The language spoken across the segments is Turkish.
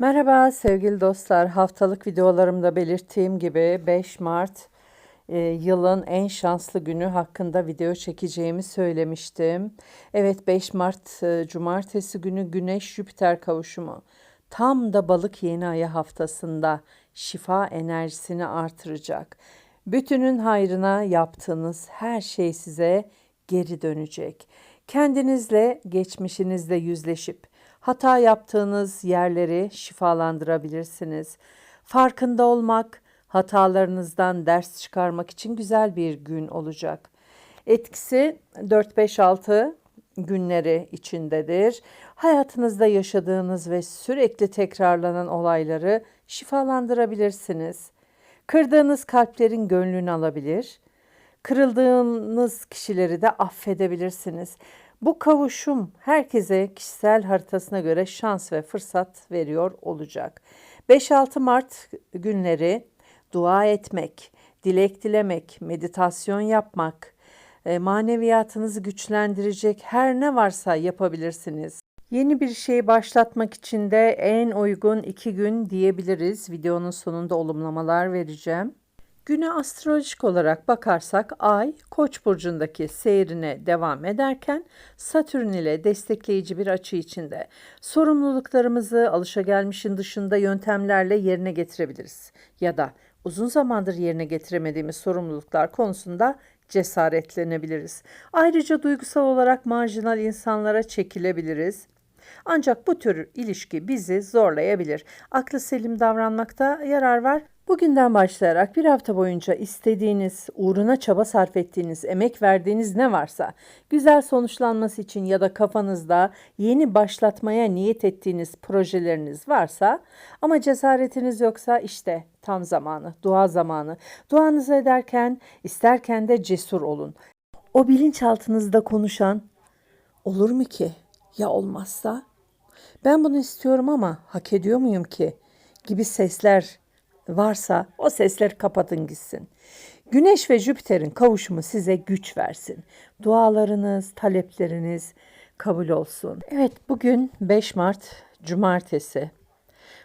Merhaba sevgili dostlar. Haftalık videolarımda belirttiğim gibi 5 Mart e, yılın en şanslı günü hakkında video çekeceğimi söylemiştim. Evet 5 Mart e, Cumartesi günü Güneş Jüpiter kavuşumu. Tam da balık yeni ayı haftasında şifa enerjisini artıracak. Bütünün hayrına yaptığınız her şey size geri dönecek. Kendinizle, geçmişinizle yüzleşip hata yaptığınız yerleri şifalandırabilirsiniz. Farkında olmak, hatalarınızdan ders çıkarmak için güzel bir gün olacak. Etkisi 4-5-6 günleri içindedir. Hayatınızda yaşadığınız ve sürekli tekrarlanan olayları şifalandırabilirsiniz. Kırdığınız kalplerin gönlünü alabilir. Kırıldığınız kişileri de affedebilirsiniz. Bu kavuşum herkese kişisel haritasına göre şans ve fırsat veriyor olacak. 5-6 Mart günleri dua etmek, dilek dilemek, meditasyon yapmak, e, maneviyatınızı güçlendirecek her ne varsa yapabilirsiniz. Yeni bir şey başlatmak için de en uygun iki gün diyebiliriz. Videonun sonunda olumlamalar vereceğim. Güne astrolojik olarak bakarsak Ay Koç burcundaki seyrine devam ederken Satürn ile destekleyici bir açı içinde sorumluluklarımızı alışagelmişin dışında yöntemlerle yerine getirebiliriz ya da uzun zamandır yerine getiremediğimiz sorumluluklar konusunda cesaretlenebiliriz. Ayrıca duygusal olarak marjinal insanlara çekilebiliriz. Ancak bu tür ilişki bizi zorlayabilir. Aklı selim davranmakta yarar var. Bugünden başlayarak bir hafta boyunca istediğiniz, uğruna çaba sarf ettiğiniz, emek verdiğiniz ne varsa, güzel sonuçlanması için ya da kafanızda yeni başlatmaya niyet ettiğiniz projeleriniz varsa ama cesaretiniz yoksa işte tam zamanı, dua zamanı. Duanızı ederken, isterken de cesur olun. O bilinçaltınızda konuşan olur mu ki? Ya olmazsa? Ben bunu istiyorum ama hak ediyor muyum ki? gibi sesler varsa o sesleri kapatın gitsin. Güneş ve Jüpiter'in kavuşumu size güç versin. Dualarınız, talepleriniz kabul olsun. Evet bugün 5 Mart Cumartesi.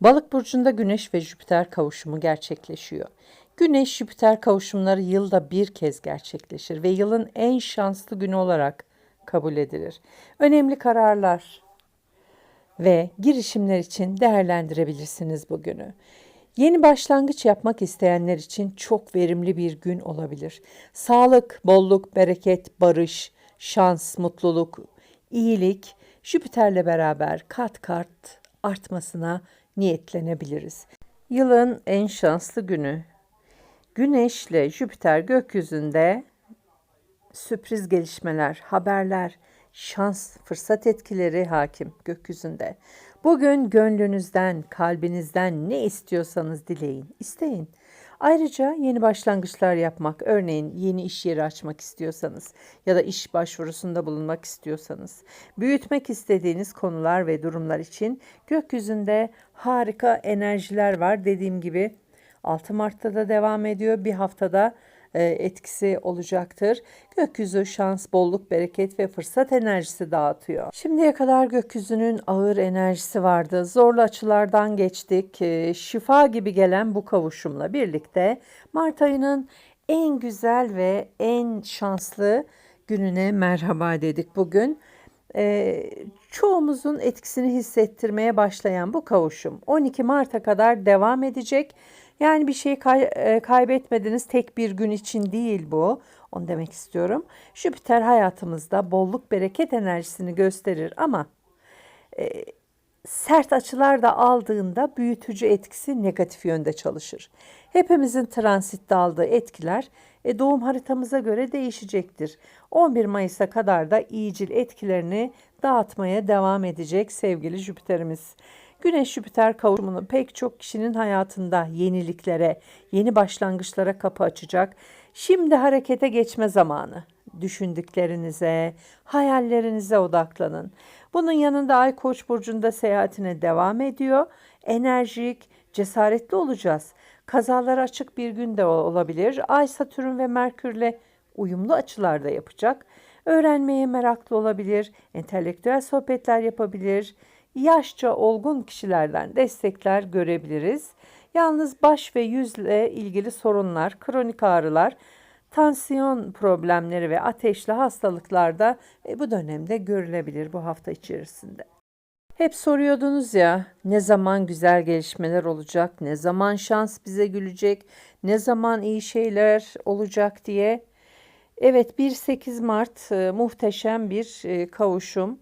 Balık burcunda Güneş ve Jüpiter kavuşumu gerçekleşiyor. Güneş Jüpiter kavuşumları yılda bir kez gerçekleşir ve yılın en şanslı günü olarak kabul edilir. Önemli kararlar ve girişimler için değerlendirebilirsiniz bugünü. Yeni başlangıç yapmak isteyenler için çok verimli bir gün olabilir. Sağlık, bolluk, bereket, barış, şans, mutluluk, iyilik Jüpiter'le beraber kat kat artmasına niyetlenebiliriz. Yılın en şanslı günü. Güneşle Jüpiter gökyüzünde sürpriz gelişmeler, haberler, şans, fırsat etkileri hakim gökyüzünde. Bugün gönlünüzden, kalbinizden ne istiyorsanız dileyin, isteyin. Ayrıca yeni başlangıçlar yapmak, örneğin yeni iş yeri açmak istiyorsanız ya da iş başvurusunda bulunmak istiyorsanız, büyütmek istediğiniz konular ve durumlar için gökyüzünde harika enerjiler var. Dediğim gibi 6 Mart'ta da devam ediyor. Bir haftada etkisi olacaktır. Gökyüzü şans, bolluk, bereket ve fırsat enerjisi dağıtıyor. Şimdiye kadar gökyüzünün ağır enerjisi vardı. Zorlu açılardan geçtik. E, şifa gibi gelen bu kavuşumla birlikte Mart ayının en güzel ve en şanslı gününe merhaba dedik bugün. E, çoğumuzun etkisini hissettirmeye başlayan bu kavuşum 12 Mart'a kadar devam edecek. Yani bir şey kay- e, kaybetmediniz tek bir gün için değil bu. Onu demek istiyorum. Jüpiter hayatımızda bolluk bereket enerjisini gösterir ama e, sert açılar da aldığında büyütücü etkisi negatif yönde çalışır. Hepimizin transitte aldığı etkiler e, doğum haritamıza göre değişecektir. 11 Mayıs'a kadar da iyicil etkilerini dağıtmaya devam edecek sevgili Jüpiter'imiz. Güneş Jüpiter kavuşumunu pek çok kişinin hayatında yeniliklere, yeni başlangıçlara kapı açacak. Şimdi harekete geçme zamanı. Düşündüklerinize, hayallerinize odaklanın. Bunun yanında Ay Koç burcunda seyahatine devam ediyor. Enerjik, cesaretli olacağız. Kazalar açık bir gün de olabilir. Ay Satürn ve Merkürle uyumlu açılarda yapacak. Öğrenmeye meraklı olabilir, entelektüel sohbetler yapabilir, yaşça olgun kişilerden destekler görebiliriz. Yalnız baş ve yüzle ilgili sorunlar, kronik ağrılar, tansiyon problemleri ve ateşli hastalıklarda e, bu dönemde görülebilir bu hafta içerisinde. Hep soruyordunuz ya ne zaman güzel gelişmeler olacak, ne zaman şans bize gülecek, ne zaman iyi şeyler olacak diye. Evet 1-8 Mart e, muhteşem bir e, kavuşum.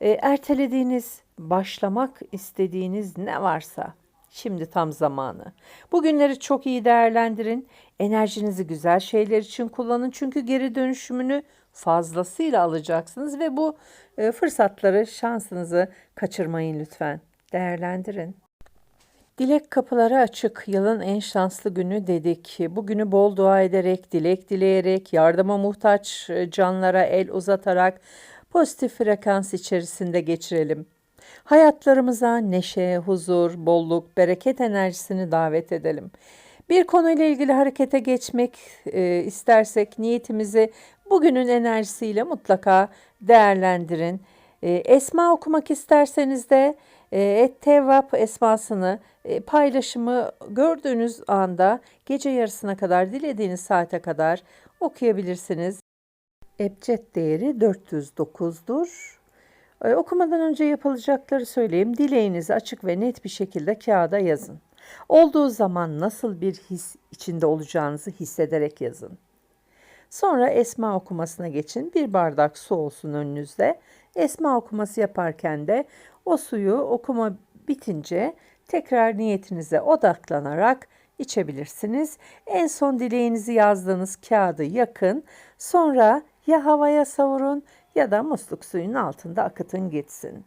E, ertelediğiniz, başlamak istediğiniz ne varsa şimdi tam zamanı. Bugünleri çok iyi değerlendirin. Enerjinizi güzel şeyler için kullanın. Çünkü geri dönüşümünü fazlasıyla alacaksınız ve bu e, fırsatları, şansınızı kaçırmayın lütfen. Değerlendirin. Dilek kapıları açık. Yılın en şanslı günü dedik. Bugünü bol dua ederek, dilek dileyerek, yardıma muhtaç e, canlara el uzatarak pozitif frekans içerisinde geçirelim. Hayatlarımıza neşe, huzur, bolluk, bereket enerjisini davet edelim. Bir konuyla ilgili harekete geçmek e, istersek niyetimizi bugünün enerjisiyle mutlaka değerlendirin. E, esma okumak isterseniz de e, Tevvap esmasını e, paylaşımı gördüğünüz anda gece yarısına kadar dilediğiniz saate kadar okuyabilirsiniz. Ebced değeri 409'dur. E, okumadan önce yapılacakları söyleyeyim. Dileğinizi açık ve net bir şekilde kağıda yazın. Olduğu zaman nasıl bir his içinde olacağınızı hissederek yazın. Sonra esma okumasına geçin. Bir bardak su olsun önünüzde. Esma okuması yaparken de o suyu okuma bitince tekrar niyetinize odaklanarak içebilirsiniz. En son dileğinizi yazdığınız kağıdı yakın. Sonra ya havaya savurun ya da musluk suyun altında akıtın gitsin.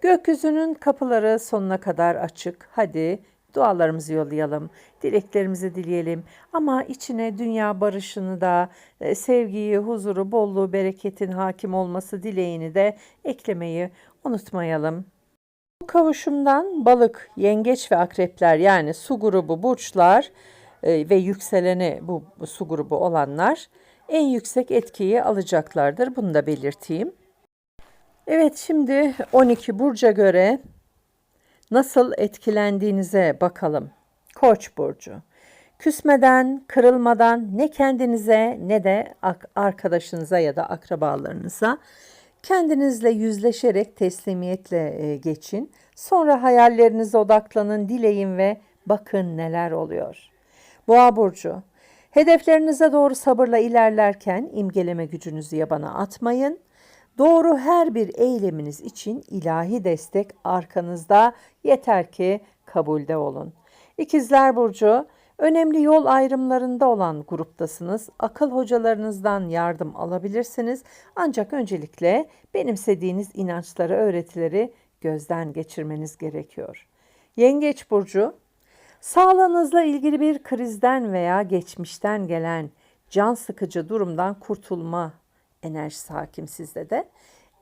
Gökyüzünün kapıları sonuna kadar açık. Hadi dualarımızı yollayalım, dileklerimizi dileyelim ama içine dünya barışını da, e, sevgiyi, huzuru, bolluğu, bereketin hakim olması dileğini de eklemeyi unutmayalım. Bu kavuşumdan balık, yengeç ve akrepler yani su grubu burçlar e, ve yükseleni bu, bu su grubu olanlar en yüksek etkiyi alacaklardır. Bunu da belirteyim. Evet şimdi 12 burca göre nasıl etkilendiğinize bakalım. Koç burcu. Küsmeden, kırılmadan ne kendinize ne de arkadaşınıza ya da akrabalarınıza kendinizle yüzleşerek teslimiyetle e, geçin. Sonra hayallerinize odaklanın, dileyin ve bakın neler oluyor. Boğa burcu. Hedeflerinize doğru sabırla ilerlerken imgeleme gücünüzü yabana atmayın. Doğru her bir eyleminiz için ilahi destek arkanızda yeter ki kabulde olun. İkizler Burcu, önemli yol ayrımlarında olan gruptasınız. Akıl hocalarınızdan yardım alabilirsiniz. Ancak öncelikle benimsediğiniz inançları, öğretileri gözden geçirmeniz gerekiyor. Yengeç Burcu, sağlığınızla ilgili bir krizden veya geçmişten gelen can sıkıcı durumdan kurtulma enerjisi hakim sizde de.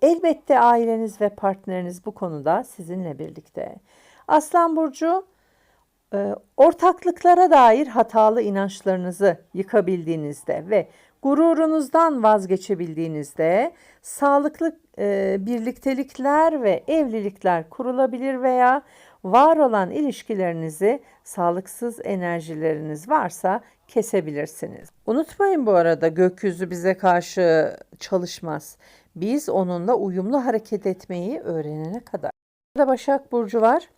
Elbette aileniz ve partneriniz bu konuda sizinle birlikte. Aslan Burcu, e, ortaklıklara dair hatalı inançlarınızı yıkabildiğinizde ve gururunuzdan vazgeçebildiğinizde sağlıklı e, birliktelikler ve evlilikler kurulabilir veya var olan ilişkilerinizi sağlıksız enerjileriniz varsa kesebilirsiniz. Unutmayın bu arada gökyüzü bize karşı çalışmaz. Biz onunla uyumlu hareket etmeyi öğrenene kadar. Burada Başak Burcu var.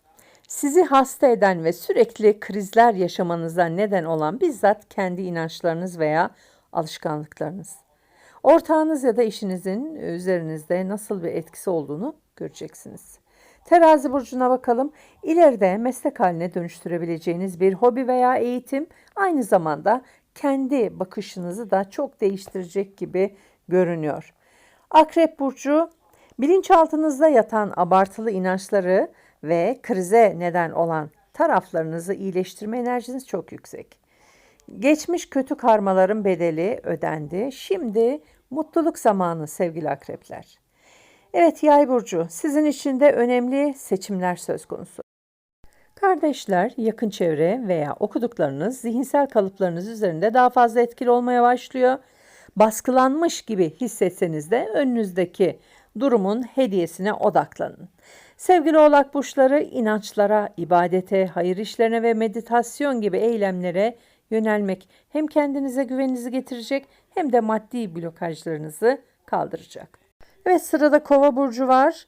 Sizi hasta eden ve sürekli krizler yaşamanıza neden olan bizzat kendi inançlarınız veya alışkanlıklarınız. Ortağınız ya da işinizin üzerinizde nasıl bir etkisi olduğunu göreceksiniz. Terazi burcuna bakalım. İleride meslek haline dönüştürebileceğiniz bir hobi veya eğitim aynı zamanda kendi bakışınızı da çok değiştirecek gibi görünüyor. Akrep burcu bilinçaltınızda yatan abartılı inançları ve krize neden olan taraflarınızı iyileştirme enerjiniz çok yüksek. Geçmiş kötü karmaların bedeli ödendi. Şimdi mutluluk zamanı sevgili akrepler. Evet yay burcu sizin için de önemli seçimler söz konusu. Kardeşler, yakın çevre veya okuduklarınız zihinsel kalıplarınız üzerinde daha fazla etkili olmaya başlıyor. Baskılanmış gibi hissetseniz de önünüzdeki durumun hediyesine odaklanın. Sevgili oğlak burçları inançlara, ibadete, hayır işlerine ve meditasyon gibi eylemlere yönelmek hem kendinize güveninizi getirecek hem de maddi blokajlarınızı kaldıracak. Evet sırada kova burcu var.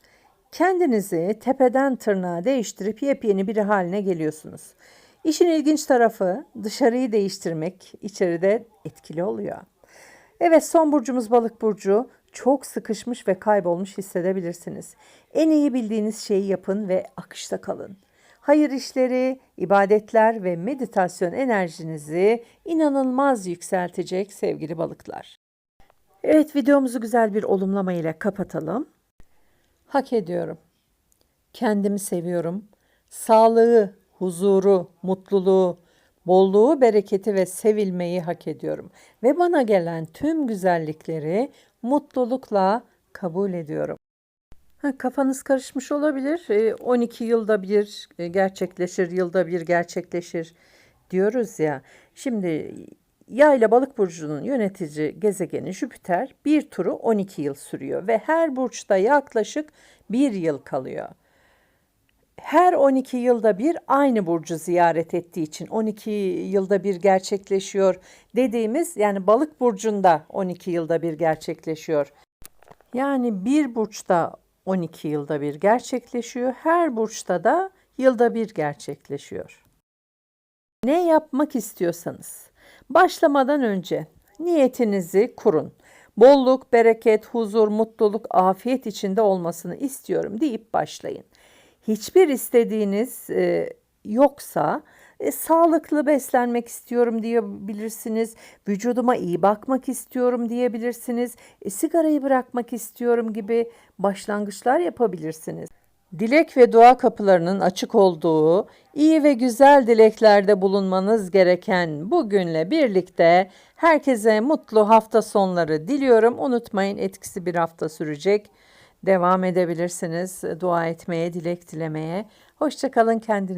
Kendinizi tepeden tırnağa değiştirip yepyeni biri haline geliyorsunuz. İşin ilginç tarafı dışarıyı değiştirmek içeride etkili oluyor. Evet son burcumuz balık burcu. Çok sıkışmış ve kaybolmuş hissedebilirsiniz. En iyi bildiğiniz şeyi yapın ve akışta kalın. Hayır işleri, ibadetler ve meditasyon enerjinizi inanılmaz yükseltecek sevgili balıklar. Evet videomuzu güzel bir olumlama ile kapatalım. Hak ediyorum. Kendimi seviyorum. Sağlığı, huzuru, mutluluğu, bolluğu, bereketi ve sevilmeyi hak ediyorum. Ve bana gelen tüm güzellikleri mutlulukla kabul ediyorum. Ha, kafanız karışmış olabilir. E, 12 yılda bir e, gerçekleşir, yılda bir gerçekleşir diyoruz ya. Şimdi Yay ile Balık burcunun yönetici gezegeni Jüpiter bir turu 12 yıl sürüyor ve her burçta yaklaşık bir yıl kalıyor. Her 12 yılda bir aynı burcu ziyaret ettiği için 12 yılda bir gerçekleşiyor dediğimiz yani Balık burcunda 12 yılda bir gerçekleşiyor. Yani bir burçta 12 yılda bir gerçekleşiyor. Her burçta da yılda bir gerçekleşiyor. Ne yapmak istiyorsanız başlamadan önce niyetinizi kurun. Bolluk, bereket, huzur, mutluluk, afiyet içinde olmasını istiyorum deyip başlayın. Hiçbir istediğiniz e, yoksa e, sağlıklı beslenmek istiyorum diyebilirsiniz. Vücuduma iyi bakmak istiyorum diyebilirsiniz. E, sigarayı bırakmak istiyorum gibi başlangıçlar yapabilirsiniz. Dilek ve dua kapılarının açık olduğu, iyi ve güzel dileklerde bulunmanız gereken bugünle birlikte herkese mutlu hafta sonları diliyorum. Unutmayın etkisi bir hafta sürecek. Devam edebilirsiniz dua etmeye, dilek dilemeye. Hoşçakalın kendinize.